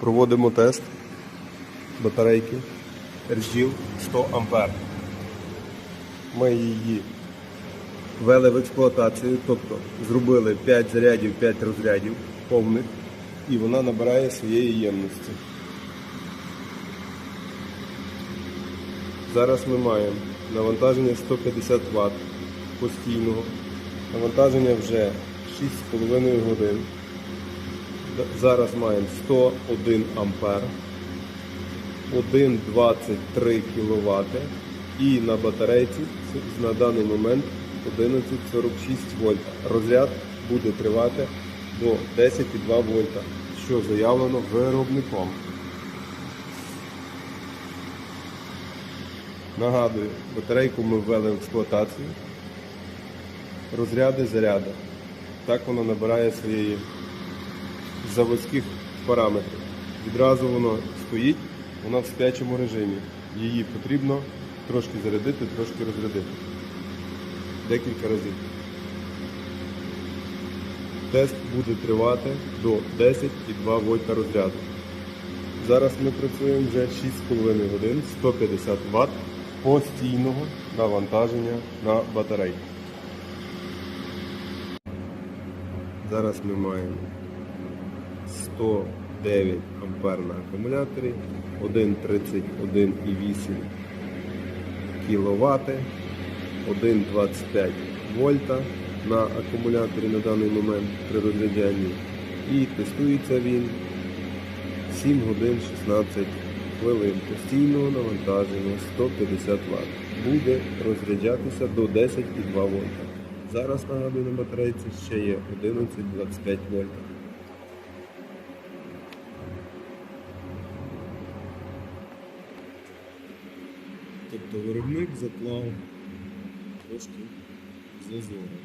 Проводимо тест батарейки RGL 100 А. Ми її ввели в експлуатацію, тобто зробили 5 зарядів, 5 розрядів повних, і вона набирає своєї ємності. Зараз ми маємо навантаження 150 Вт постійного. Навантаження вже 6,5 годин. Зараз маємо 101 ампер, 1,23 кВт і на батарейці на даний момент 11,46 вольт. Розряд буде тривати до 10,2 вольта, що заявлено виробником. Нагадую, батарейку ми ввели в експлуатацію. Розряди, заряди. Так воно набирає своєї заводських параметрів. Відразу воно стоїть, вона в спячому режимі. Її потрібно трошки зарядити, трошки розрядити. Декілька разів. Тест буде тривати до 10,2 вольта розряду. Зараз ми працюємо вже 6,5 годин, 150 Вт постійного навантаження на батарейку. Зараз ми маємо 109 ампер на акумуляторі, 1,31,8 кВт, 1,25 вольта на акумуляторі на даний момент при розряджанні. І тестується він 7 годин 16 хвилин постійного навантаження 150 Вт. Буде розряджатися до 10,2 вольта. Зараз нагадую на батарейці ще є 11,25 вольта. Тобто виробник заклав трошки зазору.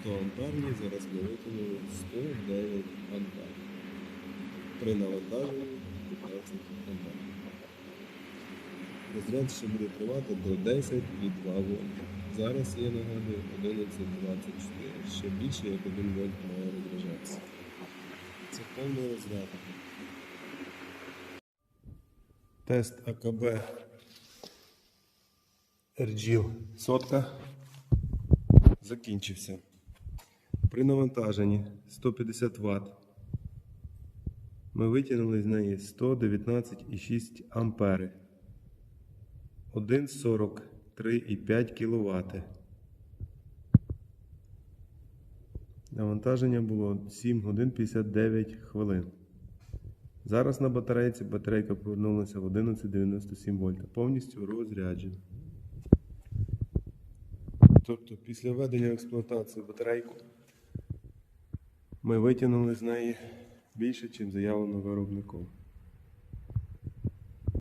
100 амперні, зараз ми виконали 109 ампер. При навантаженні 15 ампер. Розряд ще буде тривати до 10,2 вольт. Зараз я нагадую 11,24. Ще більше як 1 вольт має розряджатися. Це повний розряд. Тест АКБ RGL сотка закінчився. При навантаженні 150 Вт ми витягнули з неї 119,6 ампери. 1,43,5 кВт. Навантаження було 7 годин 59 хвилин. Зараз на батарейці батарейка повернулася в 11,97 вольта. Повністю розряджена. Тобто після введення в експлуатацію батарейку ми витягнули з неї більше, ніж заявлено виробником.